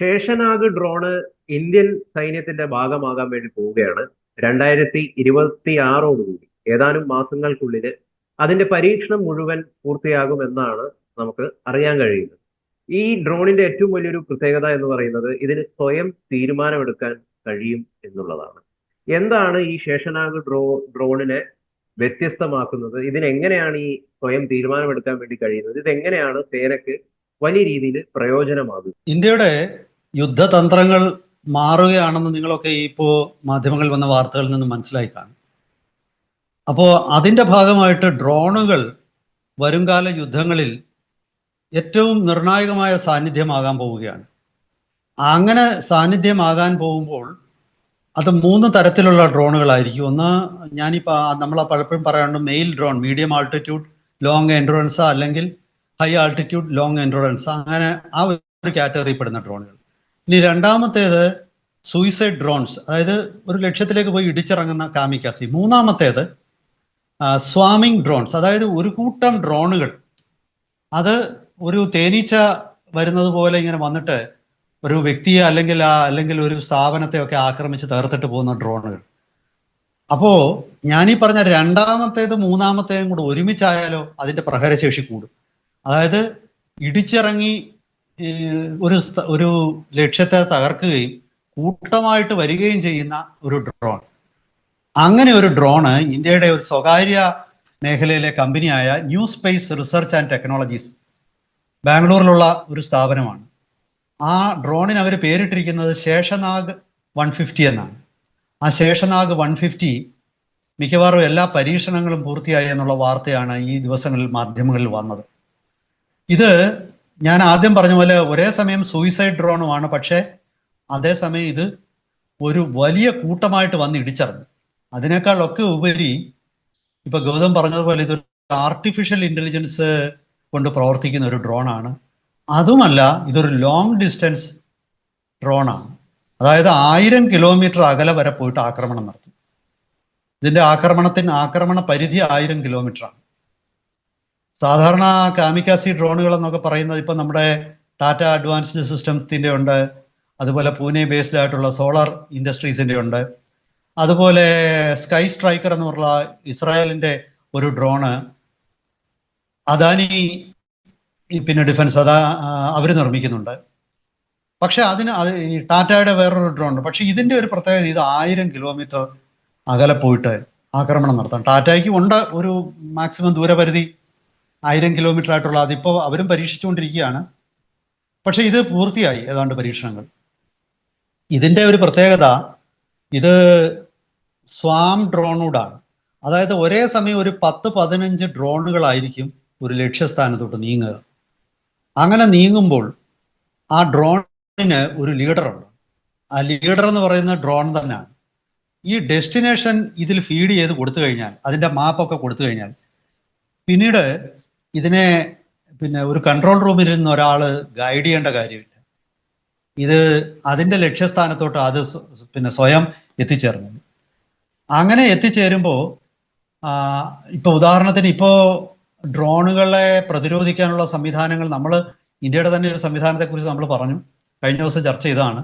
ശേഷനാഗ് drone Indian സൈന്യത്തിന്റെ ഭാഗമാകാൻ വേണ്ടി പോവുകയാണ്. രണ്ടായിരത്തി ഇരുപത്തി ആറോടുകൂടി ഏതാനും മാസങ്ങൾക്കുള്ളിൽ അതിന്റെ പരീക്ഷണം മുഴുവൻ പൂർത്തിയാകുമെന്നാണ് നമുക്ക് അറിയാൻ കഴിയുന്നത്. ഈ ഡ്രോണിന്റെ ഏറ്റവും വലിയൊരു പ്രത്യേകത എന്ന് പറയുന്നത് ഇതിന് സ്വയം തീരുമാനമെടുക്കാൻ കഴിയും എന്നുള്ളതാണ്. എന്താണ് ഈ ശേഷനാഗ് ഡ്രോ ഡ്രോണിനെ വ്യത്യസ്തമാക്കുന്നത്? ഇതിനെങ്ങനെയാണ് ഈ സ്വയം തീരുമാനമെടുക്കാൻ വേണ്ടി കഴിയുന്നത്? ഇതെങ്ങനെയാണ് സേനയ്ക്ക് വലിയ രീതിയിൽ പ്രയോജനമാകുന്നത്? ഇന്ത്യയുടെ യുദ്ധതന്ത്രങ്ങൾ മാറുകയാണെന്ന് നിങ്ങളൊക്കെ ഇപ്പോൾ മാധ്യമങ്ങളിൽ വന്ന വാർത്തകളിൽ നിന്ന് മനസ്സിലായി കാണും. അപ്പോൾ അതിന്റെ ഭാഗമായിട്ട് ഡ്രോണുകൾ വരുംകാല യുദ്ധങ്ങളിൽ ഏറ്റവും നിർണായകമായ സാന്നിധ്യമാകാൻ പോവുകയാണ്. അങ്ങനെ സാന്നിധ്യമാകാൻ പോകുമ്പോൾ അത് മൂന്ന് തരത്തിലുള്ള ഡ്രോണുകളായിരിക്കും. ഒന്ന് ഞാനിപ്പോൾ നമ്മൾ പലപ്പോഴും പറയാറുണ്ട് male drone medium altitude long endurance അല്ലെങ്കിൽ ഹൈ ആൾട്ടിറ്റ്യൂഡ് ലോങ് എൻഡുറൻസ്. അങ്ങനെ ആ ഒരു കാറ്റഗറി പെടുന്ന ഡ്രോണുകൾ. ഇനി രണ്ടാമത്തേത് സൂയിസൈഡ് ഡ്രോൺസ് അതായത് ഒരു ലക്ഷ്യത്തിലേക്ക് പോയി ഇടിച്ചിറങ്ങുന്ന കാമിക്കാസി മൂന്നാമത്തേത് സ്വാമിങ് ഡ്രോൺസ് അതായത് ഒരു കൂട്ടം ഡ്രോണുകൾ അത് ഒരു തേനീച്ച വരുന്നത് പോലെ ഇങ്ങനെ വന്നിട്ട് ഒരു വ്യക്തിയെ അല്ലെങ്കിൽ ആ അല്ലെങ്കിൽ ഒരു സ്ഥാപനത്തെ ഒക്കെ ആക്രമിച്ച് തകർത്തിട്ട് പോകുന്ന ഡ്രോണുകൾ അപ്പോ ഞാനീ പറഞ്ഞ രണ്ടാമത്തേത് മൂന്നാമത്തേതും കൂടെ ഒരുമിച്ചായാലോ അതിന്റെ പ്രഹരശേഷി കൂടും. അതായത് ഇടിച്ചിറങ്ങി ഒരു ഒരു ലക്ഷ്യത്തെ തകർക്കുകയും കൂട്ടമായിട്ട് വരികയും ചെയ്യുന്ന ഒരു ഡ്രോൺ അങ്ങനെ ഒരു ഡ്രോണ് ഇന്ത്യയുടെ ഒരു സ്വകാര്യ മേഖലയിലെ കമ്പനിയായ New Space Research and Technologies ബാംഗ്ലൂരിലുള്ള ഒരു സ്ഥാപനമാണ്. ആ ഡ്രോണിന് അവർ പേരിട്ടിരിക്കുന്നത് ശേഷനാഗ് വൺ ഫിഫ്റ്റി എന്നാണ്. ആ ശേഷനാഗ് വൺ ഫിഫ്റ്റി മിക്കവാറും എല്ലാ പരീക്ഷണങ്ങളും പൂർത്തിയായി എന്നുള്ള വാർത്തയാണ് ഈ ദിവസങ്ങളിൽ മാധ്യമങ്ങളിൽ വന്നത്. ഇത് ഞാൻ ആദ്യം പറഞ്ഞ പോലെ ഒരേ സമയം സൂയിസൈഡ് ഡ്രോണുമാണ് പക്ഷേ അതേസമയം ഇത് ഒരു വലിയ കൂട്ടമായിട്ട് വന്ന് ഇടിച്ചറിഞ്ഞു. അതിനേക്കാളൊക്കെ ഉപരി ഇപ്പൊ ഗൗതം പറഞ്ഞതുപോലെ ഇതൊരു ആർട്ടിഫിഷ്യൽ ഇന്റലിജൻസ് കൊണ്ട് പ്രവർത്തിക്കുന്ന ഒരു ഡ്രോണാണ് അതുമല്ല ഇതൊരു ലോങ് ഡിസ്റ്റൻസ് ഡ്രോണാണ് അതായത് ആയിരം കിലോമീറ്റർ അകലെ വരെ പോയിട്ട് ആക്രമണം നടത്തി. ഇതിന്റെ ആക്രമണത്തിന് ആക്രമണ പരിധി ആയിരം കിലോമീറ്ററാണ് സാധാരണ കാമിക്കാസി ഡ്രോണുകൾ എന്നൊക്കെ പറയുന്നത് ഇപ്പം നമ്മുടെ ടാറ്റ അഡ്വാൻസ്ഡ് സിസ്റ്റത്തിന്റെ ഉണ്ട്. അതുപോലെ പൂനെ ബേസ്ഡ് ആയിട്ടുള്ള സോളാർ ഇൻഡസ്ട്രീസിന്റെ ഉണ്ട്. അതുപോലെ സ്കൈ സ്ട്രൈക്കർ എന്ന് പറഞ്ഞ ഇസ്രായേലിന്റെ ഒരു ഡ്രോണ്. അദാനി പിന്നെ ഡിഫൻസ് അതാ അവർ നിർമ്മിക്കുന്നുണ്ട്. പക്ഷെ അതിന് അത് ഈ ടാറ്റയുടെ വേറൊരു ഡ്രോൺ പക്ഷെ ഇതിന്റെ ഒരു പ്രത്യേകത ഇത് ആയിരം കിലോമീറ്റർ അകലെ പോയിട്ട് ആക്രമണം നടത്താം. ടാറ്റയ്ക്ക് ഉണ്ട് ഒരു മാക്സിമം ദൂരപരിധി ആയിരം കിലോമീറ്റർ ആയിട്ടുള്ള അതിപ്പോൾ അവരും പരീക്ഷിച്ചുകൊണ്ടിരിക്കുകയാണ്. പക്ഷെ ഇത് പൂർത്തിയായി ഏതാണ്ട് പരീക്ഷണങ്ങൾ. ഇതിന്റെ ഒരു പ്രത്യേകത ഇത് സ്വാം ഡ്രോണൂടാണ്. അതായത് ഒരേ സമയം ഒരു പത്ത് പതിനഞ്ച് ഡ്രോണുകളായിരിക്കും ഒരു ലക്ഷ്യസ്ഥാനത്തോട്ട് നീങ്ങുക. അങ്ങനെ നീങ്ങുമ്പോൾ ആ ഡ്രോണിന് ഒരു ലീഡറുണ്ട്. ആ ലീഡർ എന്ന് പറയുന്ന ഡ്രോൺ തന്നെയാണ്. ഈ ഡെസ്റ്റിനേഷൻ ഇതിൽ ഫീഡ് ചെയ്ത് കൊടുത്തു കഴിഞ്ഞാൽ അതിന്റെ മാപ്പൊക്കെ കൊടുത്തു കഴിഞ്ഞാൽ പിന്നീട് ഇതിനെ പിന്നെ ഒരു കൺട്രോൾ റൂമിൽ നിന്ന് ഒരാൾ ഗൈഡ് ചെയ്യേണ്ട കാര്യമില്ല. ഇത് അതിന്റെ ലക്ഷ്യസ്ഥാനത്തോട്ട് അത് പിന്നെ സ്വയം എത്തിച്ചേർന്നു. അങ്ങനെ എത്തിച്ചേരുമ്പോൾ ഇപ്പൊ ഉദാഹരണത്തിന് ഇപ്പോ ഡ്രോണുകളെ പ്രതിരോധിക്കാനുള്ള സംവിധാനങ്ങൾ നമ്മൾ ഇന്ത്യയുടെ തന്നെ ഒരു സംവിധാനത്തെക്കുറിച്ച് നമ്മൾ പറഞ്ഞു. കഴിഞ്ഞ ദിവസം ചർച്ച ചെയ്തതാണ്.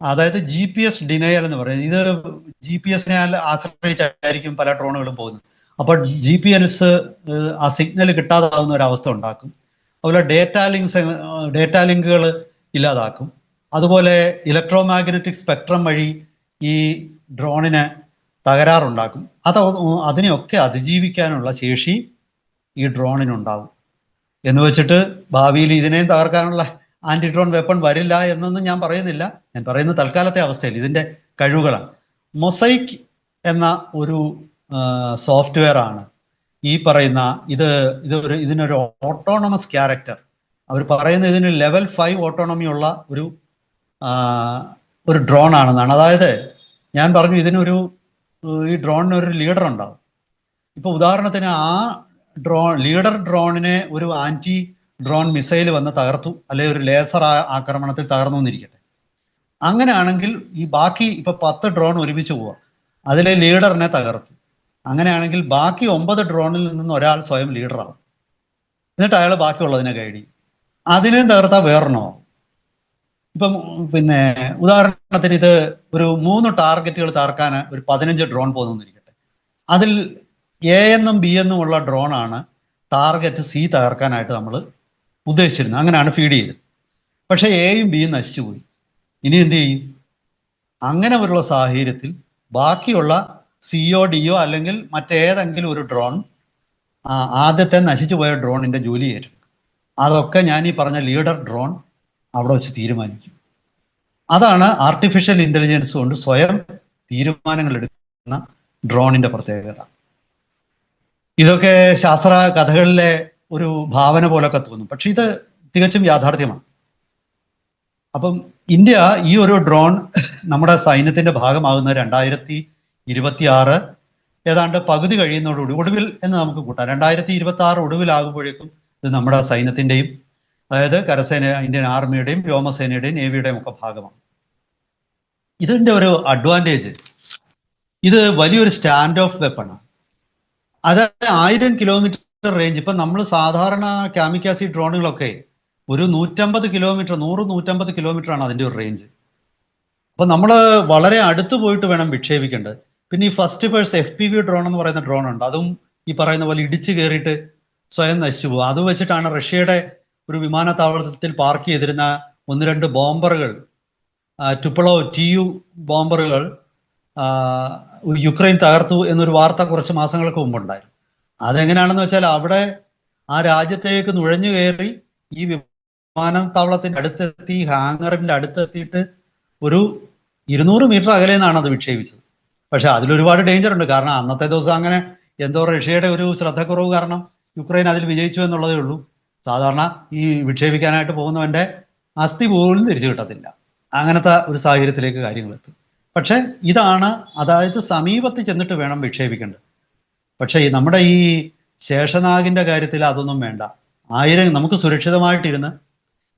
അതായത് ജി പി എസ് ഡിനയൽ എന്ന് പറയുന്നത് ഇത് ജി പി എസിനെ ആശ്രയിച്ചായിരിക്കും പല ഡ്രോണുകളും പോകുന്നത്. അപ്പോൾ ജി പി എൻസ് ആ സിഗ്നൽ കിട്ടാതാവുന്ന ഒരു അവസ്ഥ ഉണ്ടാക്കും. അതുപോലെ ഡേറ്റ ലിങ്ക്സ് ഡേറ്റ ലിങ്കുകൾ ഇല്ലാതാക്കും. അതുപോലെ ഇലക്ട്രോ മാഗ്നറ്റിക് സ്പെക്ട്രം വഴി ഈ ഡ്രോണിന് തകരാറുണ്ടാക്കും. അത് അതിനെയൊക്കെ അതിജീവിക്കാനുള്ള ശേഷി ഈ ഡ്രോണിനുണ്ടാവും എന്ന് വെച്ചിട്ട് ഭാവിയിൽ ഇതിനെയും തകർക്കാനുള്ള ആന്റി ഡ്രോൺ വെപ്പൺ വരില്ല എന്നൊന്നും ഞാൻ പറയുന്നില്ല. ഞാൻ പറയുന്ന തൽക്കാലത്തെ അവസ്ഥയിൽ ഇതിന്റെ കഴിവുകളാണ്. മൊസൈക്ക് എന്ന ഒരു സോഫ്റ്റ്വെയർ ആണ്. ഈ പറയുന്ന ഇത് ഇത് ഒരു ഇതിനൊരു ഓട്ടോണമസ് ക്യാരക്ടർ അവർ പറയുന്ന ഇതിന് ലെവൽ ഫൈവ് ഓട്ടോണമി ഉള്ള ഒരു ഒരു ഡ്രോൺ ആണെന്നാണ്. അതായത് ഞാൻ പറഞ്ഞു ഇതിനൊരു ഈ ഡ്രോണിന് ഒരു ലീഡർ ഉണ്ടാവും. ഇപ്പൊ ഉദാഹരണത്തിന് ആ ഡ്രോൺ ലീഡർ ഡ്രോണിനെ ഒരു ആന്റി ഡ്രോൺ മിസൈൽ വന്ന് തകർത്തു അല്ലെങ്കിൽ ഒരു ലേസർ ആക്രമണത്തിൽ തകർന്നു എന്നിരിക്കട്ടെ. അങ്ങനെയാണെങ്കിൽ ഈ ബാക്കി ഇപ്പൊ പത്ത് ഡ്രോൺ ഒരുമിച്ച് പോവാ. അതിലെ ലീഡറിനെ തകർത്തു. അങ്ങനെയാണെങ്കിൽ ബാക്കി ഒമ്പത് ഡ്രോണിൽ നിന്ന് ഒരാൾ സ്വയം ലീഡറാവും. എന്നിട്ട് അയാൾ ബാക്കിയുള്ളതിനെ ഗൈഡ് ചെയ്യും. അതിനെയും തകർത്താൽ വേറെണോ ഇപ്പം പിന്നെ ഉദാഹരണത്തിന് ഇത് ഒരു മൂന്ന് ടാർഗറ്റുകൾ തകർക്കാൻ ഒരു പതിനഞ്ച് ഡ്രോൺ പോകുന്നിരിക്കട്ടെ അതിൽ എ എന്നും ബി എന്നും ഉള്ള ഡ്രോണാണ് ടാർഗറ്റ് സി തകർക്കാനായിട്ട് നമ്മൾ ഉദ്ദേശിച്ചിരുന്നത്. അങ്ങനെയാണ് ഫീഡ് ചെയ്തത്. പക്ഷേ എയും ബിയും നശിച്ചു പോയി ഇനി എന്ത് ചെയ്യും? അങ്ങനെ ഉള്ള സാഹചര്യത്തിൽ ബാക്കിയുള്ള സിഒ ഡിഒ അല്ലെങ്കിൽ മറ്റേതെങ്കിലും ഒരു ഡ്രോൺ ആദ്യത്തെ നശിച്ചു പോയ ഡ്രോണിന്റെ ജോലി ഏറ്റെടുക്കും. അതൊക്കെ ഞാൻ ഈ പറഞ്ഞ ലീഡർ ഡ്രോൺ അവിടെ വെച്ച് തീരുമാനിക്കും. അതാണ് ആർട്ടിഫിഷ്യൽ ഇന്റലിജൻസ് കൊണ്ട് സ്വയം തീരുമാനങ്ങൾ എടുക്കുന്ന ഡ്രോണിന്റെ പ്രത്യേകത. ഇതൊക്കെ ശാസ്ത്ര കഥകളിലെ ഒരു ഭാവന പോലൊക്കെ തോന്നും. പക്ഷെ ഇത് തികച്ചും യാഥാർത്ഥ്യമാണ്. അപ്പം ഇന്ത്യ ഈ ഒരു ഡ്രോൺ നമ്മുടെ സൈന്യത്തിന്റെ ഭാഗമാകുന്ന രണ്ടായിരത്തി ഇരുപത്തി ആറ് ഏതാണ്ട് പകുതി കഴിയുന്നതോടുകൂടി ഒടുവിൽ എന്ന് നമുക്ക് കൂട്ടാം. രണ്ടായിരത്തി ഇരുപത്തി ആറ് ഒടുവിലാകുമ്പോഴേക്കും ഇത് നമ്മുടെ സൈന്യത്തിന്റെയും അതായത് കരസേന ഇന്ത്യൻ ആർമിയുടെയും വ്യോമസേനയുടെയും നേവിയുടെയും ഒക്കെ ഭാഗമാണ്. ഇതിന്റെ ഒരു അഡ്വാന്റേജ് ഇത് വലിയൊരു സ്റ്റാൻഡ് ഓഫ് വെപ്പണാണ് അതായത് ആയിരം കിലോമീറ്റർ റേഞ്ച് ഇപ്പൊ നമ്മൾ സാധാരണ കാമിക്കാസി ഡ്രോണുകളൊക്കെ ഒരു നൂറ്റമ്പത് കിലോമീറ്റർ നൂറ് നൂറ്റമ്പത് കിലോമീറ്റർ ആണ് അതിന്റെ ഒരു റേഞ്ച് അപ്പൊ നമ്മൾ വളരെ അടുത്ത് പോയിട്ട് വേണം വിക്ഷേപിക്കേണ്ടത്. പിന്നെ ഈ first person F P V drone എന്ന് പറയുന്ന ഡ്രോൺ ഉണ്ട്. അതും ഈ പറയുന്ന പോലെ ഇടിച്ചു കയറിയിട്ട് സ്വയം നശിച്ചു പോകും. അത് വെച്ചിട്ടാണ് റഷ്യയുടെ ഒരു വിമാനത്താവളത്തിൽ പാർക്ക് ചെയ്തിരുന്ന ഒന്ന് രണ്ട് ബോംബറുകൾ ടുപ്പളോ ടി യു ബോംബറുകൾ യുക്രൈൻ തകർത്തു എന്നൊരു വാർത്ത കുറച്ച് മാസങ്ങൾക്ക് മുമ്പുണ്ടായിരുന്നു. അതെങ്ങനെയാണെന്ന് വെച്ചാൽ അവിടെ ആ രാജ്യത്തേക്ക് നുഴഞ്ഞു കയറി ഈ വിമാനത്താവളത്തിന്റെ അടുത്തെത്തി ഹാങ്ങറിന്റെ അടുത്തെത്തിയിട്ട് ഒരു ഇരുന്നൂറ് മീറ്റർ അകലെ നിന്നാണ് അത് വിക്ഷേപിച്ചത്. പക്ഷെ അതിലൊരുപാട് ഡേഞ്ചർ ഉണ്ട്. കാരണം അന്നത്തെ ദിവസം അങ്ങനെ എന്തോ റഷ്യയുടെ ഒരു ശ്രദ്ധക്കുറവ് കാരണം യുക്രൈൻ അതിൽ വിജയിച്ചു എന്നുള്ളതേ ഉള്ളൂ. സാധാരണ ഈ വിക്ഷേപിക്കാനായിട്ട് പോകുന്നവന്റെ അസ്ഥി പോലും തിരിച്ചു കിട്ടത്തില്ല. അങ്ങനത്തെ ഒരു സാഹചര്യത്തിലേക്ക് കാര്യങ്ങൾ എത്തും. പക്ഷെ ഇതാണ് അതായത് സമീപത്ത് ചെന്നിട്ട് വേണം വിക്ഷേപിക്കേണ്ടത്. പക്ഷേ നമ്മുടെ ഈ ശേഷനാഗിന്റെ കാര്യത്തിൽ അതൊന്നും വേണ്ട. ആയിരം നമുക്ക് സുരക്ഷിതമായിട്ടിരുന്ന്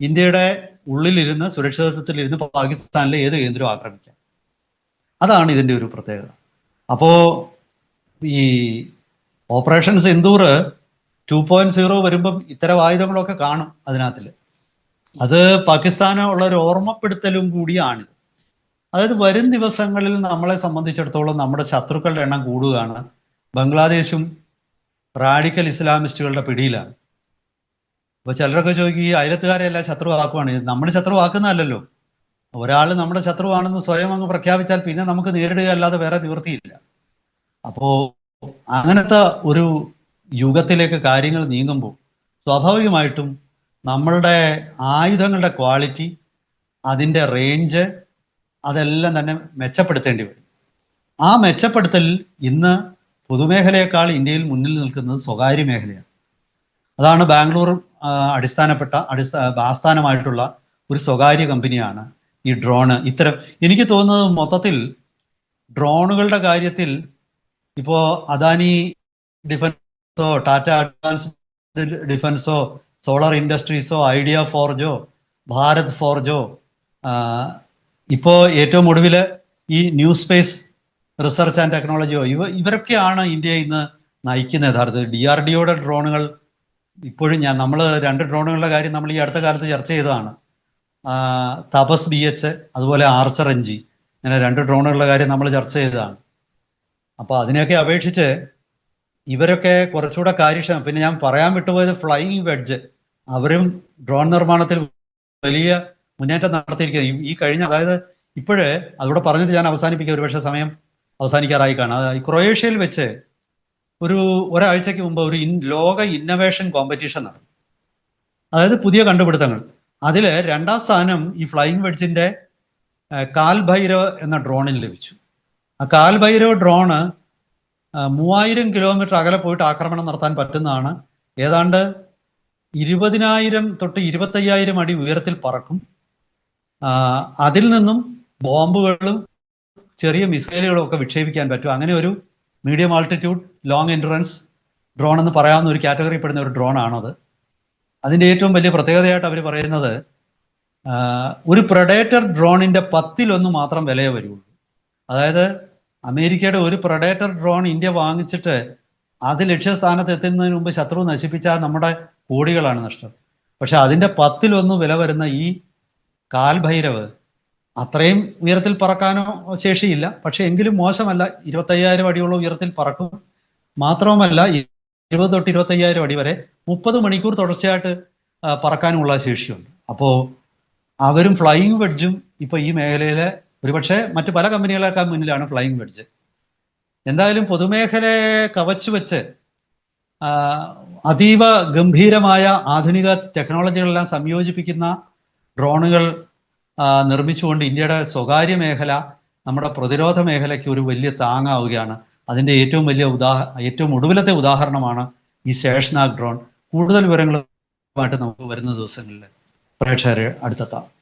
ഇന്ത്യയുടെ ഉള്ളിലിരുന്ന് സുരക്ഷിതത്വത്തിലിരുന്ന് പാകിസ്ഥാനിലെ ഏത് കേന്ദ്രവും ആക്രമിക്കാം. അതാണ് ഇതിന്റെ ഒരു പ്രത്യേകത. അപ്പോൾ ഈ operation Sindoor two point zero വരുമ്പം ഇത്തരം ആയുധങ്ങളൊക്കെ കാണും അതിനകത്തിൽ അത് പാകിസ്ഥാന് ഉള്ള ഒരു ഓർമ്മപ്പെടുത്തലും കൂടിയാണിത്. അതായത് വരും ദിവസങ്ങളിൽ നമ്മളെ സംബന്ധിച്ചിടത്തോളം നമ്മുടെ ശത്രുക്കളുടെ എണ്ണം കൂടുകയാണ്. ബംഗ്ലാദേശും റാഡിക്കൽ ഇസ്ലാമിസ്റ്റുകളുടെ പിടിയിലാണ്. അപ്പൊ ചിലരൊക്കെ ചോദിക്കും ഈ അയലത്തുകാരെല്ലാം ശത്രുവാക്കുവാണ്. നമ്മൾ ശത്രുവാക്കുന്നതല്ലല്ലോ. ഒരാൾ നമ്മുടെ ശത്രുവാണെന്ന് സ്വയം അങ്ങ് പ്രഖ്യാപിച്ചാൽ പിന്നെ നമുക്ക് നേരിടുക അല്ലാതെ വേറെ നിവൃത്തിയില്ല. അപ്പോ അങ്ങനത്തെ ഒരു യുഗത്തിലേക്ക് കാര്യങ്ങൾ നീങ്ങുമ്പോൾ സ്വാഭാവികമായിട്ടും നമ്മളുടെ ആയുധങ്ങളുടെ ക്വാളിറ്റി അതിന്റെ റേഞ്ച് അതെല്ലാം തന്നെ മെച്ചപ്പെടുത്തേണ്ടി വരും. ആ മെച്ചപ്പെടുത്തൽ ഇന്ന് പൊതുമേഖലയേക്കാൾ ഇന്ത്യയിൽ മുന്നിൽ നിൽക്കുന്നത് സ്വകാര്യ മേഖലയാണ്. അതാണ് ബാംഗ്ലൂർ അടിസ്ഥാനപ്പെട്ട അടിസ്ഥാ ആസ്ഥാനമായിട്ടുള്ള ഒരു സ്വകാര്യ കമ്പനിയാണ് ഈ ഡ്രോണ് ഇത്തരം എനിക്ക് തോന്നുന്നത് മൊത്തത്തിൽ ഡ്രോണുകളുടെ കാര്യത്തിൽ ഇപ്പോ അദാനി ഡിഫൻസോ ടാറ്റ അഡ്വാൻസ് ഡിഫൻസോ സോളാർ ഇൻഡസ്ട്രീസോ ഐഡിയ ഫോർജോ ഭാരത് ഫോർജോ ഇപ്പോ ഏറ്റവും ഒടുവിൽ ഈ ന്യൂ സ്പേസ് റിസർച്ച് ആൻഡ് ടെക്നോളജിയോ ഇവ ഇവരൊക്കെയാണ് ഇന്ത്യ ഇന്ന് നയിക്കുന്ന യഥാർത്ഥത്തിൽ ഡി ആർ ഡിഒയുടെ ഡ്രോണുകൾ ഇപ്പോഴും ഞാൻ നമ്മൾ രണ്ട് ഡ്രോണുകളുടെ കാര്യം നമ്മൾ ഈ അടുത്ത കാലത്ത് ചർച്ച ചെയ്തതാണ്. തപസ് ബി എച്ച് അതുപോലെ ആർച്ചർ എൻ ജി ഇങ്ങനെ രണ്ട് ഡ്രോണുകളുടെ കാര്യം നമ്മൾ ചർച്ച ചെയ്തതാണ്. അപ്പോൾ അതിനെയൊക്കെ അപേക്ഷിച്ച് ഇവരൊക്കെ കുറച്ചുകൂടെ കാര്യക്ഷമം പിന്നെ ഞാൻ പറയാൻ വിട്ടുപോയത് ഫ്ലൈയിങ് വെഡ്ജ് അവരും ഡ്രോൺ നിർമ്മാണത്തിൽ വലിയ മുന്നേറ്റം നടത്തിയിരിക്കുന്നത് ഈ- കഴിഞ്ഞ അതായത് ഇപ്പോഴേ അതുകൂടെ പറഞ്ഞിട്ട് ഞാൻ അവസാനിപ്പിക്കുക ഒരുപക്ഷെ സമയം അവസാനിക്കാറായി കാണാം. ക്രൊയേഷ്യയിൽ വെച്ച് ഒരു ഒരാഴ്ചയ്ക്ക് മുമ്പ് ഒരു ലോക ഇന്നവേഷൻ കോമ്പറ്റീഷൻ നടന്നു. അതായത് പുതിയ കണ്ടുപിടുത്തങ്ങൾ. അതിൽ രണ്ടാം സ്ഥാനം ഈ ഫ്ലൈയിങ് വെഡ്ജിന്റെ കാൽഭൈരവ് കാൽ ഭൈരവ് എന്ന ഡ്രോണിന് ലഭിച്ചു. ആ കാൽഭൈരവ് ഡ്രോണ് മൂവായിരം കിലോമീറ്റർ അകലെ പോയിട്ട് ആക്രമണം നടത്താൻ പറ്റുന്നതാണ്. ഏതാണ്ട് ഇരുപതിനായിരം തൊട്ട് ഇരുപത്തയ്യായിരം അടി ഉയരത്തിൽ പറക്കും. അതിൽ നിന്നും ബോംബുകളും ചെറിയ മിസൈലുകളും ഒക്കെ വിക്ഷേപിക്കാൻ പറ്റും. അങ്ങനെ ഒരു medium altitude long endurance drone എന്ന് പറയാവുന്ന ഒരു കാറ്റഗറി പെടുന്ന ഒരു ഡ്രോൺ ആണത്. അതിന്റെ ഏറ്റവും വലിയ പ്രത്യേകതയായിട്ട് അവർ പറയുന്നത് ഒരു പ്രൊഡേറ്റർ ഡ്രോണിന്റെ പത്തിലൊന്ന് മാത്രം വിലയെ വരുള്ളൂ. അതായത് അമേരിക്കയുടെ ഒരു പ്രൊഡേറ്റർ ഡ്രോൺ ഇന്ത്യ വാങ്ങിച്ചിട്ട് അത് ലക്ഷ്യസ്ഥാനത്ത് എത്തുന്നതിന് മുമ്പ് ശത്രു നശിപ്പിച്ചാൽ നമ്മുടെ കോടികളാണ് നഷ്ടം. പക്ഷെ അതിന്റെ പത്തിലൊന്ന് വില വരുന്ന ഈ കാൽഭൈരവ് അത്രയും ഉയരത്തിൽ പറക്കാനോ ശേഷിയില്ല. പക്ഷെ എങ്കിലും മോശമല്ല. ഇരുപത്തയ്യായിരം അടിയോളം ഉയരത്തിൽ പറക്കും. മാത്രവുമല്ല ഇരുപത് തൊട്ട് ഇരുപത്തയ്യായിരം അടി വരെ മുപ്പത് മണിക്കൂർ തുടർച്ചയായിട്ട് പറക്കാനുള്ള ശേഷിയുണ്ട്. അപ്പോൾ അവരും ഫ്ലൈയിങ് വെഡ്ജും ഇപ്പൊ ഈ മേഖലയിലെ ഒരുപക്ഷെ മറ്റു പല കമ്പനികളെക്കാൾ മുന്നിലാണ് ഫ്ലൈയിങ് വെഡ്ജ് എന്തായാലും പൊതുമേഖലയെ കവച്ചു വെച്ച് അതീവ ഗംഭീരമായ ആധുനിക ടെക്നോളജികളെല്ലാം സംയോജിപ്പിക്കുന്ന ഡ്രോണുകൾ നിർമ്മിച്ചുകൊണ്ട് ഇന്ത്യയുടെ സ്വകാര്യ മേഖല നമ്മുടെ പ്രതിരോധ മേഖലയ്ക്ക് ഒരു വലിയ താങ്ങാവുകയാണ്. അതിന്റെ ഏറ്റവും വലിയ ഉദാഹ ഏറ്റവും ഒടുവിലത്തെ ഉദാഹരണമാണ് ഈ ശേഷനാഗ് ഡ്രോൺ. കൂടുതൽ വിവരങ്ങളുമായിട്ട് നമുക്ക് വരുന്ന ദിവസങ്ങളിൽ പ്രേക്ഷകരെ അടുത്തെത്താം.